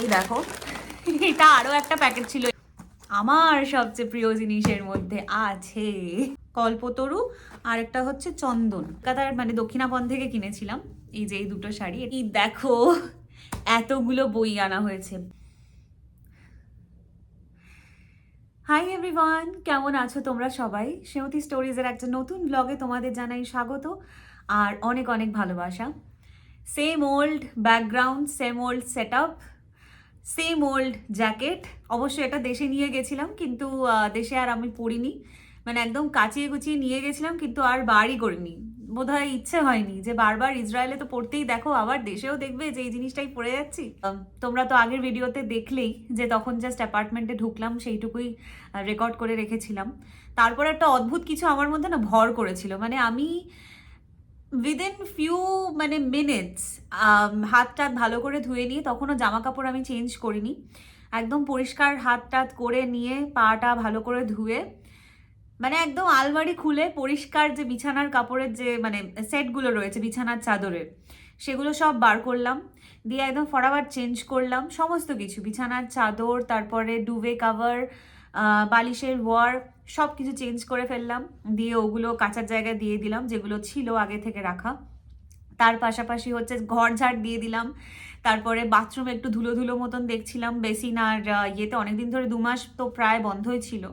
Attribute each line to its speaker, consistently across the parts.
Speaker 1: এই দেখো, এটা আরও একটা প্যাকেট ছিল। আমার সবচেয়ে প্রিয় জিনিসের মধ্যে আছে কল্পতরু, আর একটা হচ্ছে চন্দন। কলকাতার মানে দক্ষিণাপন থেকে কিনেছিলাম, এই যে এই দুটো শাড়ি। এই দেখো, এতগুলো বই আনা হয়েছে। হাই এভরিওয়ান কেমন আছো তোমরা সবাই? সেমতি স্টোরিজের একটা নতুন ব্লগে তোমাদের জানাই স্বাগত, আর অনেক অনেক ভালোবাসা। Same old background same old set same old jacket অবশ্যই এটা দেশে নিয়ে গেছিলাম, কিন্তু দেশে আর আমি পরিনি মানে একদম কাচিয়ে কুচিয়ে নিয়ে গেছিলাম, কিন্তু আর বারই করিনি। বোধহয় ইচ্ছে হয়নি যে বারবার ইসরায়েলে তো পড়তেই দেখো, আবার দেশেও দেখবে যে এই জিনিসটাই পড়ে যাচ্ছি। তোমরা তো আগের ভিডিওতে দেখলেই যে তখন জাস্ট অ্যাপার্টমেন্টে ঢুকলাম, সেইটুকুই রেকর্ড করে রেখেছিলাম। তারপর একটা অদ্ভুত কিছু আমার মধ্যে না ভর করেছিল। মানে আমি উইদিন ফিউ মানে মিনিটস হাত টাত ভালো করে ধুয়ে নিয়ে, তখনও জামা কাপড় আমি চেঞ্জ করিনি। একদম পরিষ্কার হাত টাত করে নিয়ে, পাটা ভালো করে ধুয়ে মানে একদম আলমারি খুলে পরিষ্কার যে বিছানার কাপড়ের যে মানে সেটগুলো রয়েছে, বিছানার চাদরের, সেগুলো সব বার করলাম। দিয়ে একদম ফটাফট চেঞ্জ করলাম, সমস্ত কিছু। বিছানার চাদর, তারপরে ডুবে কাভার বালিশের ওয়ার সব কিছু চেঞ্জ করে ফেললাম, দিয়ে ওগুলো কাঁচার জায়গায় দিয়ে দিলাম, যেগুলো ছিল আগে থেকে রাখা। তার পাশাপাশি হচ্ছে ঘর ঝাড় দিয়ে দিলাম। তারপরে বাথরুম একটু ধুলো ধুলো মতন দেখছিলাম, বেসিন আর ইয়েতে অনেকদিন ধরে দু মাস তো প্রায় বন্ধই ছিল।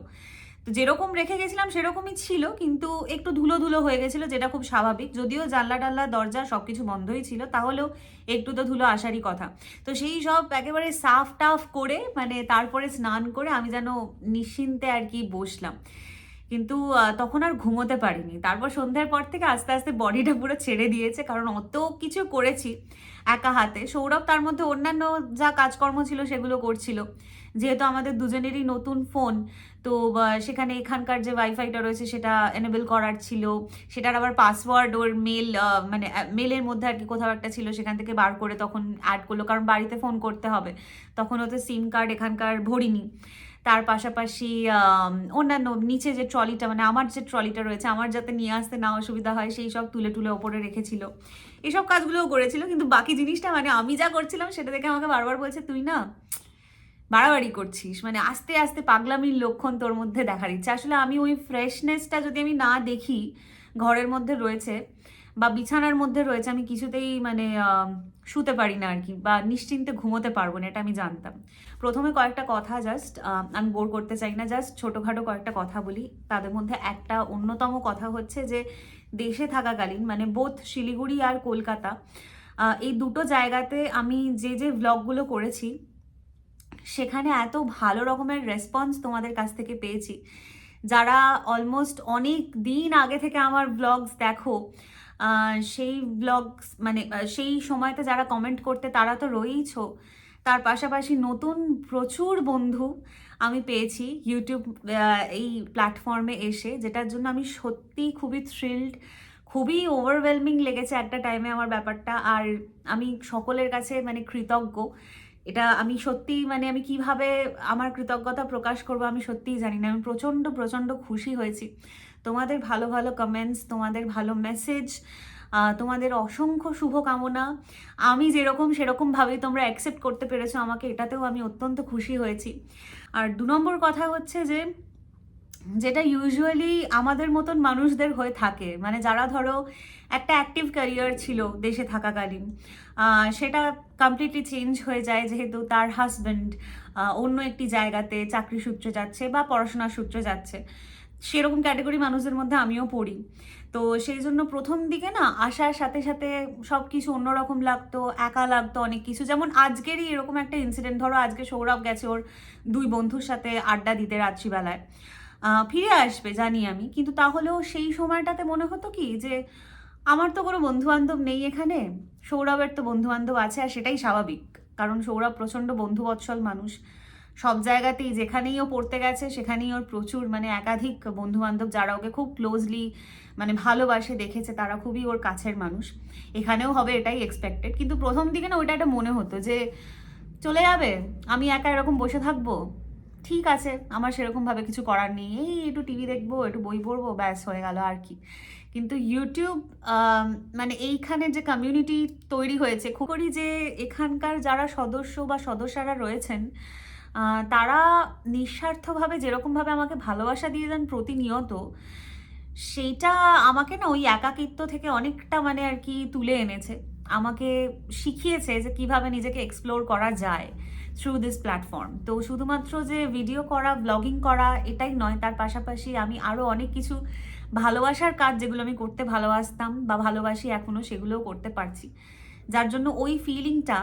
Speaker 1: তো যেরকম রেখে গেছিলাম সেরকমই ছিল, কিন্তু একটু ধুলো ধুলো হয়ে গেছিল, যেটা খুব স্বাভাবিক। যদিও জানলা টাল্লা দরজা সব কিছু বন্ধই ছিল, তাহলেও একটু তো ধুলো আসারই কথা। তো সেই সব একেবারে সাফ টাফ করে মানে তারপরে স্নান করে আমি যেন নিশ্চিন্তে আর কি বসলাম। কিন্তু তখন আর ঘুমোতে পারিনি। তারপর সন্ধ্যার পর থেকে আস্তে আস্তে বডিটা পুরো ছেড়ে দিয়েছে, কারণ অত কিছু করেছি একা হাতে। সৌরভ তার মধ্যে অন্যান্য যা কাজকর্ম ছিল সেগুলো করছিল। যেহেতু আমাদের দুজনেরই নতুন ফোন, তো সেখানে এখানকার যে ওয়াইফাইটা রয়েছে সেটা এনেবল করার ছিল। সেটার আবার পাসওয়ার্ড ওর মেল মানে মেলের মধ্যে আর কি কোথাও একটা ছিল, সেখান থেকে বার করে তখন অ্যাড করল। কারণ বাড়িতে ফোন করতে হবে, তখন ওতে সিম কার্ড এখানকার ভরিনি। তার পাশাপাশি অন্যান্য নিচে যে ট্রলিটা মানে আমার যে ট্রলিটা রয়েছে, আমার যাতে নিয়ে আসতে না অসুবিধা হয়, সেই সব তুলে তুলে ওপরে রেখেছিল। এইসব কাজগুলোও করেছিল, কিন্তু বাকি জিনিসটা মানে আমি যা করছিলাম, সেটা দেখে আমাকে বারবার বলছে, তুই না বাড়াবাড়ি করছিস। মানে আস্তে আস্তে পাগলামির লক্ষণ তোর মধ্যে দেখার ইচ্ছে। আসলে আমি ওই ফ্রেশনেসটা যদি আমি না দেখি, ঘরের মধ্যে রয়েছে বা বিছানার মধ্যে রয়েছে, আমি কিছুতেই মানে শুতে পারি না আর কি বা নিশ্চিন্তে ঘুমোতে পারব না, এটা আমি জানতাম। প্রথমে কয়েকটা কথা জাস্ট আমি বোর করতে চাই না জাস্ট ছোটোখাটো কয়েকটা কথা বলি। তাদের মধ্যে একটা অন্যতম কথা হচ্ছে যে, দেশে থাকাকালীন মানে বোধ শিলিগুড়ি আর কলকাতা এই দুটো জায়গাতে আমি যে যে ব্লগগুলো করেছি, সেখানে এত ভালো রকমের রেসপন্স তোমাদের কাছ থেকে পেয়েছি। যারা অলমোস্ট অনেক দিন আগে থেকে আমার ব্লগস দেখো সেই ব্লগস মানে সেই সময়তে যারা কমেন্ট করতে তারা তো রয়েইছো। তার পাশাপাশি নতুন প্রচুর বন্ধু আমি পেয়েছি ইউটিউব এই প্ল্যাটফর্মে এসে, যেটার জন্য আমি সত্যি খুবই থ্রিল্ড খুবই ওভারওয়েলমিং লেগেছে একটা টাইমে আমার ব্যাপারটা। আর আমি সকলের কাছে মানে কৃতজ্ঞ। এটা আমি সত্যি মানে আমি কীভাবে আমার কৃতজ্ঞতা প্রকাশ করব আমি সত্যিই জানি না। আমি প্রচণ্ড প্রচণ্ড খুশি হয়েছি। তোমাদের ভালো ভালো কমেন্টস তোমাদের ভালো মেসেজ তোমাদের অসংখ্য শুভকামনা। আমি যেরকম সেরকমভাবেই তোমরা অ্যাকসেপ্ট করতে পেরেছ, আমাকে এটাতেও আমি অত্যন্ত খুশি হয়েছি। আর দু নম্বর কথা হচ্ছে যে, যেটা ইউজুয়ালি আমাদের মতন মানুষদের হয়ে থাকে মানে যারা ধরো একটা অ্যাক্টিভ ক্যারিয়ার ছিল দেশে থাকাকালীন সেটা কমপ্লিটলি চেঞ্জ হয়ে যায় যেহেতু তার হাজব্যান্ড অন্য একটি জায়গাতে চাকরি সূত্রে যাচ্ছে বা পড়াশোনার সূত্রে যাচ্ছে। সেরকম ক্যাটাগরি মানুষদের মধ্যে আমিও পড়ি। তো সেই জন্য প্রথম দিকে না আসার সাথে সাথে সব কিছু অন্যরকম লাগতো, একা লাগতো অনেক কিছু। যেমন আজকেরই এরকম একটা ইনসিডেন্ট ধরো আজকে সৌরভ গেছে ওর দুই বন্ধুর সাথে আড্ডা দিতে রাত্রিবেলায়। ফিরে আসবে, জানি আমি। কিন্তু তাহলেও সেই সময়টাতে মনে হতো কি যে আমার তো কোনো বন্ধু বান্ধব নেই এখানে, সৌরভের তো বন্ধু বান্ধব আছে আর সেটাই স্বাভাবিক। কারণ সৌরভ প্রচণ্ড বন্ধুবৎসল মানুষ। সব জায়গাতেই যেখানেই ও পড়তে গেছে, সেখানেই ওর প্রচুর মানে একাধিক বন্ধু বান্ধব যারা ওকে খুব ক্লোজলি মানে ভালোবাসে, দেখেছে, তারা খুবই ওর কাছের মানুষ। এখানেও হবে এটাই এক্সপেক্টেড কিন্তু প্রথম দিকে না ওইটা একটা মনে হতো যে, চলে যাবে, আমি একা এরকম বসে থাকব? ঠিক আছে, আমার সেরকমভাবে কিছু করার নেই। এই একটু টিভি দেখব, একটু বই পড়ব, ব্যাস, হয়ে গেল আর কি। কিন্তু ইউটিউব মানে এইখানে যে কমিউনিটি তৈরি হয়েছে, খুব করি যে এখানকার যারা সদস্য বা সদস্যরা রয়েছেন তারা নিঃস্বার্থভাবে যেরকমভাবে আমাকে ভালোবাসা দিয়ে যান প্রতিনিয়ত, সেইটা আমাকে না ওই একাকিত্ব থেকে অনেকটা মানে আর কি তুলে এনেছে। আমাকে শিখিয়েছে যে কীভাবে নিজেকে এক্সপ্লোর করা যায় থ্রু দিস প্ল্যাটফর্ম তো শুধুমাত্র যে ভিডিও করা ব্লগিং করা, এটাই নয়, তার পাশাপাশি আমি আরও অনেক কিছু ভালোবাসার কাজ যেগুলো আমি করতে ভালোবাসতাম বা ভালোবাসি এখনও সেগুলোও করতে পারছি। যার জন্য ওই ফিলিংটা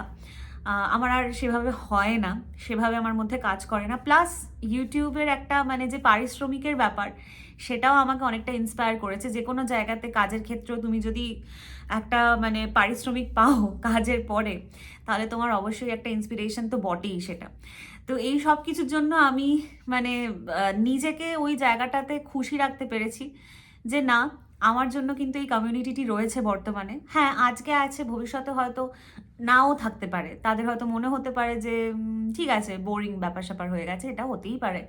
Speaker 1: আমার আর সেভাবে হয় না, সেভাবে আমার মধ্যে কাজ করে না। প্লাস ইউটিউবের একটা মানে যে পারিশ্রমিকের ব্যাপার, সেটাও আমাকে অনেকটা ইন্সপায়ার করেছে। যে কোনো জায়গাতে কাজের ক্ষেত্রেও তুমি যদি একটা মানে পারিশ্রমিক পাও কাজের পরে, তাহলে তোমার অবশ্যই একটা ইন্সপিরেশন তো বটেই সেটা। তো এই সব কিছুর জন্য আমি মানে নিজেকে ওই জায়গাটাতে খুশি রাখতে পেরেছি যে না, আমার জন্য কিন্তু এই কমিউনিটিটি রয়েছে বর্তমানে। হ্যাঁ আজকে আছে, ভবিষ্যতে হয়তো নাও থাকতে পারে। তাদের হয়তো মনে হতে পারে যে ঠিক আছে বোরিং ব্যাপার স্যাপার হয়ে গেছে, এটা হতেই পারে।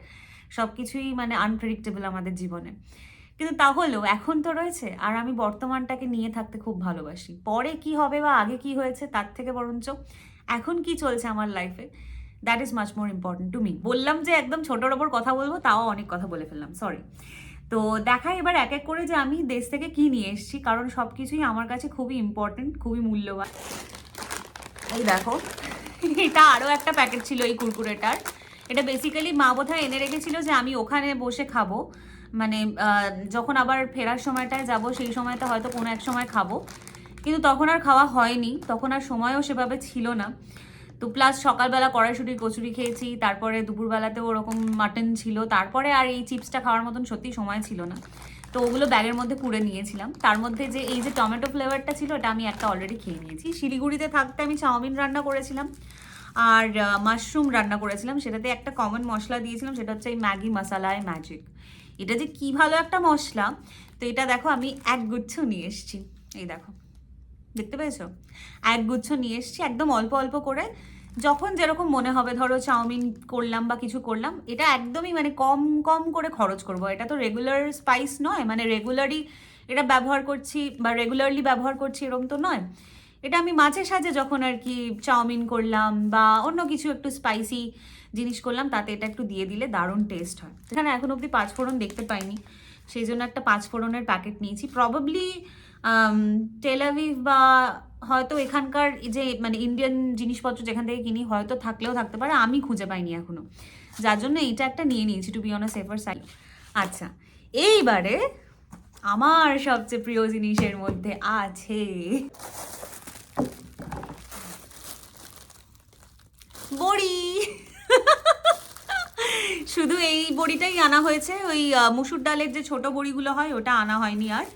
Speaker 1: সব কিছুই মানে আনপ্রেডিক্টেবল আমাদের জীবনে। কিন্তু তাহলেও এখন তো রয়েছে, আর আমি বর্তমানটাকে নিয়ে থাকতে খুব ভালোবাসি। পরে কি হবে বা আগে কি হয়েছে তার থেকে বরঞ্চ এখন কি চলছে আমার লাইফে that is much more important to me বললাম যে একদম ছোটোর ওপর কথা বলব, তাও অনেক কথা বলে ফেললাম সরি তো দেখাই এবার এক এক করে যে আমি দেশ থেকে কি নিয়ে এসেছি, কারণ সব কিছুই আমার কাছে খুবই ইম্পর্টেন্ট খুবই মূল্যবান। এই দেখো। এটা আরও একটা প্যাকেট ছিল এই কুরকুরেটার। এটা বেসিক্যালি মা বোধহয় এনে রেখেছিল যে আমি ওখানে বসে খাব। মানে যখন আবার ফেরার সময়টায় যাব, সেই সময়টা হয়তো কোনো এক সময় খাব। কিন্তু তখন আর খাওয়া হয়নি। তখন আর সময়ও সেভাবে ছিল না। তো প্লাস সকালবেলা কড়াইশুটির কচুরি খেয়েছি, তারপরে দুপুরবেলাতেও ওরকম মাটন ছিল। তারপরে আর এই চিপসটা খাওয়ার মতন সত্যি সময় ছিল না। তো ওগুলো ব্যাগের মধ্যে পুরে নিয়েছিলাম। তার মধ্যে যে এই যে টমেটো ফ্লেভারটা ছিল এটা আমি একটা অলরেডি খেয়ে নিয়েছি। শিলিগুড়িতে থাকতে আমি চাউমিন রান্না করেছিলাম আর মাশরুম রান্না করেছিলাম। সেটাতে একটা কমন মশলা দিয়েছিলাম, সেটা হচ্ছে এই ম্যাগি মশালায় ম্যাজিক এটা যে কি ভালো একটা মশলা, তো এটা দেখো আমি এক গুচ্ছ নিয়ে এসেছি। এই দেখো, দেখতে পেয়েছ? এক গুচ্ছ নিয়ে এসেছি, একদম অল্প অল্প করে। যখন যেরকম মনে হবে, ধরো চাউমিন করলাম বা কিছু করলাম, এটা একদমই মানে কম কম করে খরচ করব। এটা তো রেগুলার স্পাইস নয় মানে রেগুলারই এটা ব্যবহার করছি বা রেগুলারলি ব্যবহার করছি এরকম তো নয়। এটা আমি মাঝে সাঝে যখন আর কি চাউমিন করলাম বা অন্য কিছু একটু স্পাইসি জিনিস করলাম, তাতে এটা একটু দিয়ে দিলে দারুণ টেস্ট হয়। এখানে এখন অবধি পাঁচ ফোড়ন দেখতে পাইনি, সেই জন্য একটা পাঁচ ফোড়নের প্যাকেট নিয়েছি। প্রবাবলি টেলাভিভ বা হয়তো এখানকার যে মানে ইন্ডিয়ান জিনিসপত্র যেখান থেকে কিনি হয়তো থাকলেও থাকতে পারে, আমি খুঁজে পাইনি এখনও। যার জন্য এইটা একটা নিয়ে নিয়েছি to be on safer side আচ্ছা এইবারে আমার সবচেয়ে প্রিয় জিনিসের মধ্যে আছে বড়ি। শুধু এই বড়িটাই আনা হয়েছে, ওই মুসুর ডালের যে ছোট বড়িগুলো হয়, ওটা আনা হয়নি আর।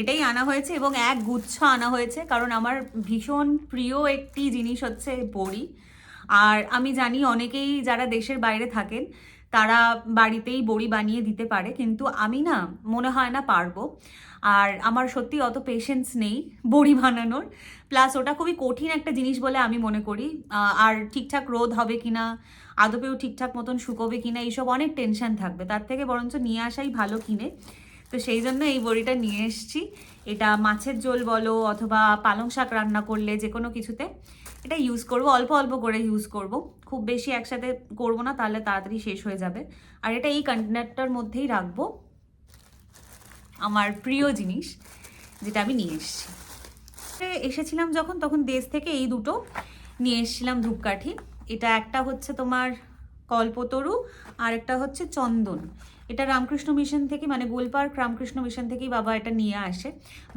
Speaker 1: এটাই আনা হয়েছে এবং এক গুচ্ছ আনা হয়েছে, কারণ আমার ভীষণ প্রিয় একটি জিনিস হচ্ছে বড়ি। আর আমি জানি অনেকেই যারা দেশের বাইরে থাকেন, তারা বাড়িতেই বড়ি বানিয়ে দিতে পারে, কিন্তু আমি না মনে হয় না পারব। আর আমার সত্যি অত পেশেন্স নেই বড়ি বানানোর। প্লাস ওটা খুবই কঠিন একটা জিনিস বলে আমি মনে করি। আর ঠিকঠাক রোদ হবে কিনা, আদপেও ঠিকঠাক মতন শুকোবে কি না এইসব অনেক টেনশন থাকবে। তার থেকে বরঞ্চ নিয়ে আসাই ভালো কিনে। তো সেই জন্য এই বড়িটা নিয়ে এসেছি। এটা মাছের ঝোল বলো অথবা পালং শাক রান্না করলে যে কোনো কিছুতে এটা ইউজ করব। অল্প অল্প করে ইউজ করব। খুব বেশি একসাথে করব না, তাহলে তাড়াতাড়ি শেষ হয়ে যাবে। আর এটা এই কন্টেনারটার মধ্যেই রাখব। আমার প্রিয় জিনিস যেটা আমি নিয়ে এসেছি। এসেছিলাম যখন, তখন দেশ থেকে এই দুটো নিয়ে এসেছিলাম ধূপকাঠি। এটা একটা হচ্ছে তোমার কল্পতরু আর একটা হচ্ছে চন্দন। এটা রামকৃষ্ণ মিশন থেকে মানে গোলপার্ক রামকৃষ্ণ মিশন থেকেই বাবা এটা নিয়ে আসে।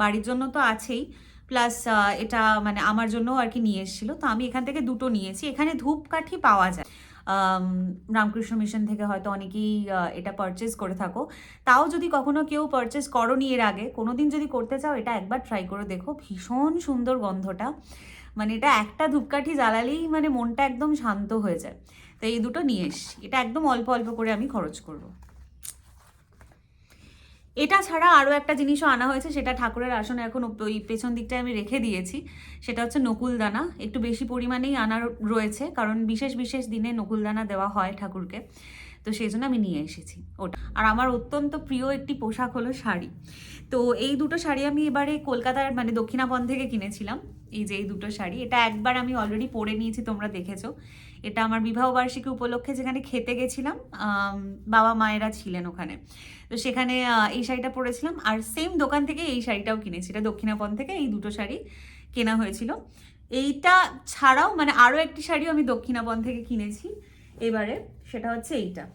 Speaker 1: বাড়ির জন্য তো আছেই, প্লাস এটা মানে আমার জন্যও আর কি নিয়ে এসেছিল। তো আমি এখান থেকে দুটো নিয়েছি। এখানে ধূপকাঠি পাওয়া যায়। রামকৃষ্ণ মিশন থেকে হয়তো অনেকেই এটা পারচেস করে থাকো। তাও যদি কখনো কেউ পারচেস করনি এর আগে, কোনোদিন যদি করতে চাও, এটা একবার ট্রাই করে দেখো। ভীষণ সুন্দর গন্ধটা। মানে এটা একটা ধূপকাঠি জ্বালালেই মানে মনটা একদম শান্ত হয়ে যায়। তো এই দুটো নিয়ে এসছি। এটা একদম অল্প অল্প করে আমি খরচ করব। এটা ছাড়া আরও একটা জিনিসও আনা হয়েছে, সেটা ঠাকুরের আসনে এখন ওই পেছন দিকটায় আমি রেখে দিয়েছি। সেটা হচ্ছে নকুলদানা, একটু বেশি পরিমাণেই আনা রয়েছে, কারণ বিশেষ বিশেষ দিনে নকুলদানা দেওয়া হয় ঠাকুরকে। তো সেই জন্য আমি নিয়ে এসেছি ওটা। আর আমার অত্যন্ত প্রিয় একটি পোশাক হলো শাড়ি। তো এই দুটো শাড়ি আমি এবারে কলকাতার মানে দক্ষিণাবন থেকে কিনেছিলাম। এই যে এই দুটো শাড়ি, এটা একবার আমি অলরেডি পরে নিয়েছি, তোমরা দেখেছ। এটা আমার বিবাহ বার্ষিকী উপলক্ষে যেখানে খেতে গেছিলাম বাবা মায়েরা ছিলেন ওখানে। তো সেখানে এই শাড়িটা পরেছিলাম। আর সেম দোকান থেকে এই শাড়িটাও কিনেছি। এটা দক্ষিণাপন থেকে এই দুটো শাড়ি কেনা হয়েছিল। এইটা ছাড়াও মানে আরও একটি শাড়িও আমি দক্ষিণাপন থেকে কিনেছি। এবারে সেটা হচ্ছে এইটা।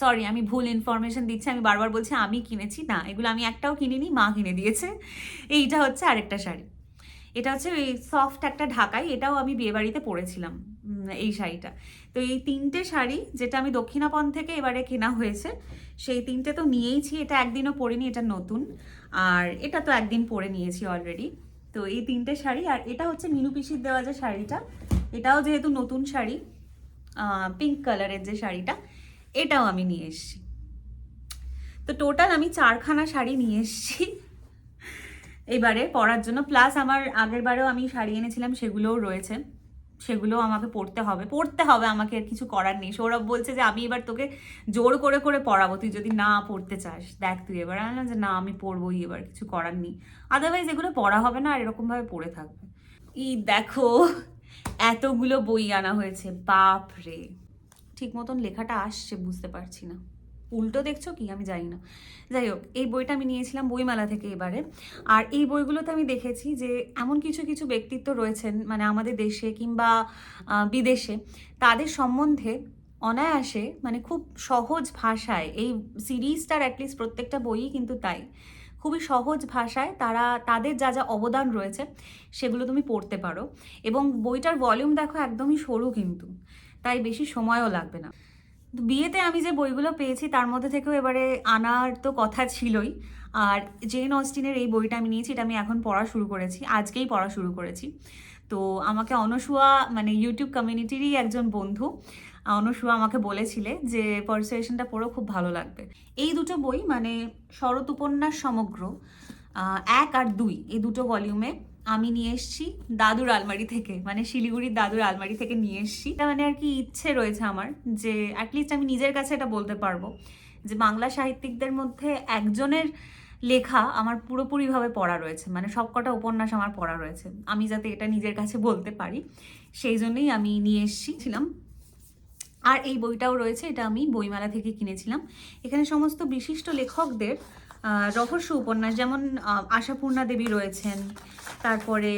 Speaker 1: সরি আমি ভুল ইনফরমেশন দিচ্ছি, আমি বারবার বলছি আমি কিনেছি, না, এগুলো আমি একটাও কিনিনি, মা কিনে দিয়েছে। এইটা হচ্ছে আরেকটা শাড়ি। এটা হচ্ছে ওই সফট একটা ঢাকাই, এটাও আমি বিয়েবাড়িতে পরেছিলাম এই শাড়িটা। তো এই তিনটে শাড়ি যেটা আমি দক্ষিণাপন থেকে এবারে কেনা হয়েছে, সেই তিনটে তো নিয়েইছি, এটা একদিনও পরিনি, এটা নতুন। আর এটা তো একদিন পরে নিয়েছি অলরেডি তো এই তিনটে শাড়ি, আর এটা হচ্ছে মিনু পিসির দেওয়া যে শাড়িটা, এটাও যেহেতু নতুন শাড়ি পিঙ্ক কালারের যে শাড়িটা, এটাও আমি নিয়ে এসেছি। তো টোটাল আমি চারখানা শাড়ি নিয়ে এসেছি। এবারে পরার জন্য প্লাস আমার আগের বারেও আমি শাড়ি এনেছিলাম, সেগুলোও রয়েছে। সেগুলো আমাকে পড়তে হবে। পড়তে হবে, আমাকে আর কিছু করার নেই। সৌরভ বলছে যে, আমি এবার তোকে জোর করে করে পড়াবো তুই যদি না পড়তে চাস, দেখ তুই এবার। আমি যে, না, আমি পড়বোই এবার কিছু করার নেই। আদারওয়াইজ এগুলো পড়া হবে না, আর এরকমভাবে পড়ে থাকবে। ই দেখো এতগুলো বই আনা হয়েছে, বাপ রে। ঠিক মতন লেখাটা আসছে, বুঝতে পারছি না। উল্টো দেখছ কি? আমি জানি না। যাই হোক, এই বইটা আমি নিয়েছিলাম বইমেলা থেকে এবারে। আর এই বইগুলোতে আমি দেখেছি যে, এমন কিছু কিছু ব্যক্তিত্ব রয়েছেন মানে আমাদের দেশে কিংবা বিদেশে, তাদের সম্বন্ধে অনায়াসে মানে খুব সহজ ভাষায়, এই সিরিজটার অ্যাটলিস্ট প্রত্যেকটা বইই কিন্তু তাই। খুবই সহজ ভাষায় তারা, তাদের যা যা অবদান রয়েছে সেগুলো তুমি পড়তে পারো। এবং বইটার ভলিউম দেখো একদমই সরু কিন্তু, তাই বেশি সময়ও লাগবে না। বিয়েতে আমি যে বইগুলো পেয়েছি তার মধ্যে থেকেও এবারে আনার তো কথা ছিলই। আর জেন অস্টিনের এই বইটা আমি নিয়েছি, এটা আমি এখন পড়া শুরু করেছি, আজকেই পড়া শুরু করেছি। তো আমাকে অনসুয়া মানে ইউটিউব কমিউনিটিরই একজন বন্ধু অনসুয়া আমাকে বলেছিলে যে পারসুয়েশনটা পড়েও খুব ভালো লাগবে। এই দুটো বই মানে শরৎ উপন্যাস সমগ্র এক আর দুই, এই দুটো ভলিউমে আমি নিয়ে এসেছি দাদুর আলমারি থেকে মানে শিলিগুড়ির দাদুর আলমারি থেকে নিয়ে এসেছি। মানে আর কি ইচ্ছে রয়েছে আমার যে অ্যাটলিস্ট আমি নিজের কাছে এটা বলতে পারব যে বাংলা সাহিত্যিকদের মধ্যে একজনের লেখা আমার পুরোপুরিভাবে পড়া রয়েছে মানে সবকটা উপন্যাস আমার পড়া রয়েছে। আমি যাতে এটা নিজের কাছে বলতে পারি, সেই জন্যই আমি নিয়ে এসেছিলাম। আর এই বইটাও রয়েছে, এটা আমি বইমেলা থেকে কিনেছিলাম। এখানে সমস্ত বিশিষ্ট লেখকদের রহস্য উপন্যাস যেমন আশাপূর্ণা দেবী রয়েছেন, তারপরে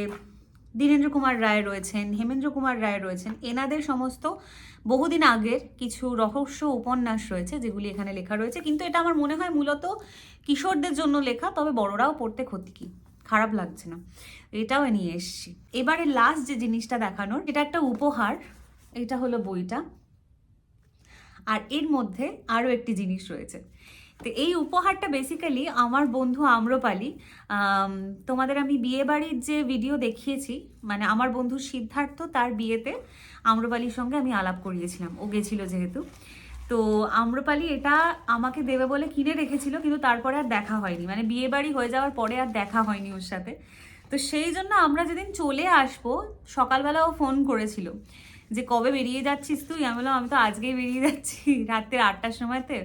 Speaker 1: দীনেন্দ্র কুমার রায় রয়েছেন, হেমেন্দ্র কুমার রায় রয়েছেন, এনাদের সমস্ত বহুদিন আগের কিছু রহস্য উপন্যাস রয়েছে, যেগুলি এখানে লেখা রয়েছে। কিন্তু এটা আমার মনে হয় মূলত কিশোরদের জন্য লেখা, তবে বড়রাও পড়তে ক্ষতি কি? খারাপ লাগছে না। এটাও নিয়ে এসছি। এবারে লাস্ট যে জিনিসটা দেখানোর, এটা একটা উপহার, এটা হলো বইটা। আর এর মধ্যে আরও একটি জিনিস রয়েছে। তো এই উপহারটা বেসিক্যালি আমার বন্ধু আম্রপালি তোমাদের আমি বিয়ে বাড়ির যে ভিডিও দেখিয়েছি মানে আমার বন্ধু সিদ্ধার্থ তার বিয়েতে আম্রপালির সঙ্গে আমি আলাপ করিয়েছিলাম। ও গেছিল যেহেতু। তো আম্রপালি এটা আমাকে দেবে বলে কিনে রেখেছিল, কিন্তু তারপরে আর দেখা হয়নি। মানে বিয়ে বাড়ি হয়ে যাওয়ার পরে আর দেখা হয়নি ওর সাথে। তো সেই জন্য আমরা যেদিন চলে আসব, সকালবেলা ও ফোন করেছিল। যে কবে বেরিয়ে যাচ্ছিস তুই? আমি বললাম, আমি তো আজকেই বেরিয়ে যাচ্ছি রাত্রের আটটার সময়তে।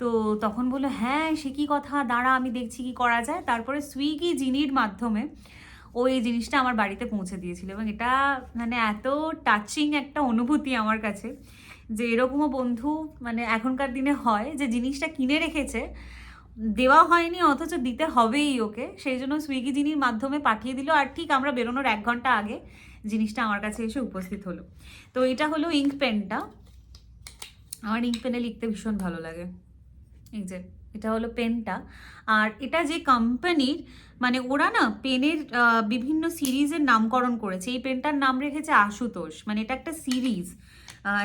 Speaker 1: তো তখন বলল হ্যাঁ সে কি কথা? দাঁড়া, আমি দেখছি কি করা যায়। তারপরে সুইগি জিনির মাধ্যমে ও এই জিনিসটা আমার বাড়িতে পৌঁছে দিয়েছিল এবং এটা মানে এত টাচিং একটা অনুভূতি আমার কাছে যে এরকমও বন্ধু মানে এখনকার দিনে হয় যে জিনিসটা কিনে রেখেছে, দেওয়া হয়নি, অথচ দিতে হবেই ওকে। সেই জন্য সুইগি জিনির মাধ্যমে পাঠিয়ে দিল। আর ঠিক আমরা বেরোনোর এক ঘণ্টা আগে জিনিসটা আমার কাছে এসে উপস্থিত হলো। তো এটা হলো ইঙ্ক পেনটা। আমার ইঙ্ক পেনে লিখতে ভীষণ ভালো লাগে। এই যে, এটা হলো পেনটা। আর এটা যে কোম্পানির মানে ওরা না পেনের বিভিন্ন সিরিজের নামকরণ করেছে। এই পেনটার নাম রেখেছে আশুতোষ। মানে এটা একটা সিরিজ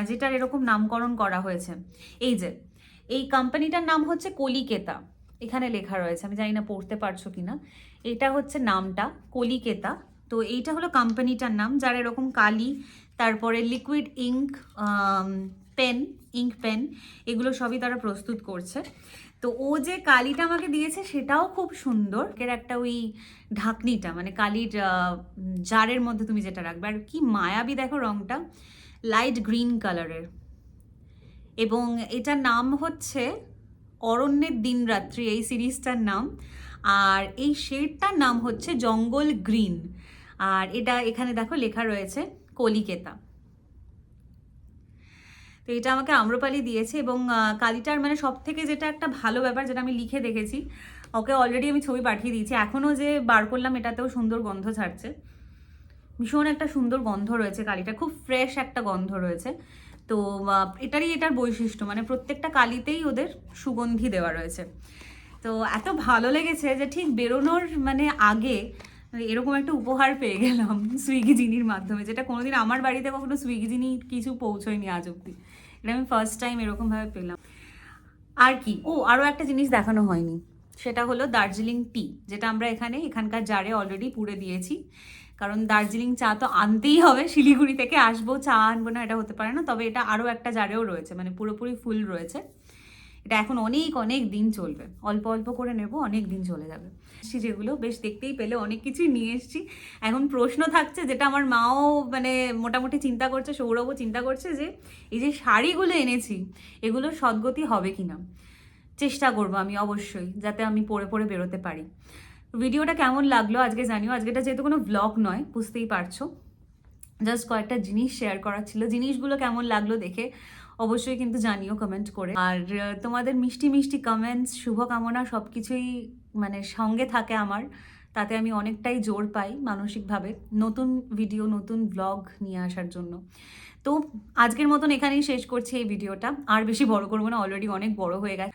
Speaker 1: যেটার এরকম নামকরণ করা হয়েছে। এই যে, এই কোম্পানিটার নাম হচ্ছে কলিকেতা। এখানে লেখা রয়েছে। আমি জানি না পড়তে পারছ কিনা। এটা হচ্ছে নামটা, কলিকেতা। তো এইটা হলো কোম্পানিটার নাম, যার এরকম কালি, তারপরে liquid ink pen ink pen এগুলো সবই তারা প্রস্তুত করছে। তো ও যে কালিটা আমাকে দিয়েছে সেটাও খুব সুন্দর। এর একটা ওই ঢাকনিটা মানে কালির জারের মধ্যে তুমি যেটা রাখবে। আর কি মায়াবী দেখো রংটা লাইট গ্রিন কালারের এবং এটার নাম হচ্ছে অরণ্যের দিন রাত্রি এই সিরিজটার নাম। আর এই শেডটার নাম হচ্ছে জঙ্গল গ্রিন। আর এটা এখানে দেখো লেখা রয়েছে কলিকেতা। তো এটা আমাকে আম্রপালি দিয়েছে এবং কালিটার মানে সব থেকে যেটা একটা ভালো ব্যাপার যেটা আমি লিখে দেখেছি, ওকে অলরেডি আমি ছবি পাঠিয়ে দিয়েছি। এখনও যে বার করলাম এটাতেও সুন্দর গন্ধ ছাড়ছে। ভীষণ একটা সুন্দর গন্ধ রয়েছে কালিটা খুব ফ্রেশ একটা গন্ধ রয়েছে। তো এটারই এটার বৈশিষ্ট্য মানে প্রত্যেকটা কালিতেই ওদের সুগন্ধি দেওয়া রয়েছে। তো এত ভালো লেগেছে যে ঠিক বেরোনোর মানে আগে এরকম একটা উপহার পেয়ে গেলাম সুইগি জিনির মাধ্যমে, যেটা কোনোদিন আমার বাড়িতে কখনো সুইগি জিনি কিছু পৌঁছয়নি আজ অব্দি এটা আমি ফার্স্ট টাইম এরকমভাবে পেলাম। আর কি? ও আরও একটা জিনিস দেখানো হয়নি। সেটা হলো দার্জিলিং টি, যেটা আমরা এখানে এখানকার জারে অলরেডি পুড়ে দিয়েছি। কারণ দার্জিলিং চা তো আনতেই হবে, শিলিগুড়ি থেকে আসব, চা আনব না, এটা হতে পারে না। তবে এটা আরও একটা জারেও রয়েছে মানে পুরোপুরি ফুল রয়েছে। এটা এখন অনেক অনেক দিন চলবে। অল্প অল্প করে নেব, অনেক দিন চলে যাবে। এসছি যেগুলো, বেশ দেখতেই পেলে, অনেক কিছুই নিয়ে এসেছি। এখন প্রশ্ন থাকছে যেটা আমার মাও মানে মোটামুটি চিন্তা করছে, সৌরভও চিন্তা করছে যে এই যে শাড়িগুলো এনেছি, এগুলো সদ্গতি হবে কিনা? চেষ্টা করব আমি অবশ্যই, যাতে আমি পরে পরে বেরোতে পারি। ভিডিওটা কেমন লাগল আজকে জানিও। আজকে এটা যেহেতু কোনো ব্লগ নয়, বুঝতেই পারছ। জাস্ট কয়েকটা জিনিস শেয়ার করার ছিল। জিনিসগুলো কেমন লাগল দেখে অবশ্যই কিন্তু জানিও কমেন্ট করে। আর তোমাদের মিষ্টি মিষ্টি কমেন্টস শুভকামনা সব কিছুই মানে সঙ্গে থাকে আমার, তাতে আমি অনেকটাই জোর পাই মানসিকভাবে নতুন ভিডিও নতুন ব্লগ নিয়ে আসার জন্য। তো আজকের মতন এখানেই শেষ করছি এই ভিডিওটা আর বেশি বড় করব না অলরেডি অনেক বড় হয়ে গেছে।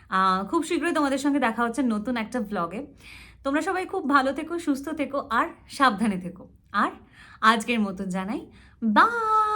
Speaker 1: খুব শীঘ্রই তোমাদের সঙ্গে দেখা হচ্ছে নতুন একটা ব্লগে তোমরা সবাই খুব ভালো থেকো, সুস্থ থেকো, আর সাবধানে থেকো। আর আজকের মতন জানাই বাই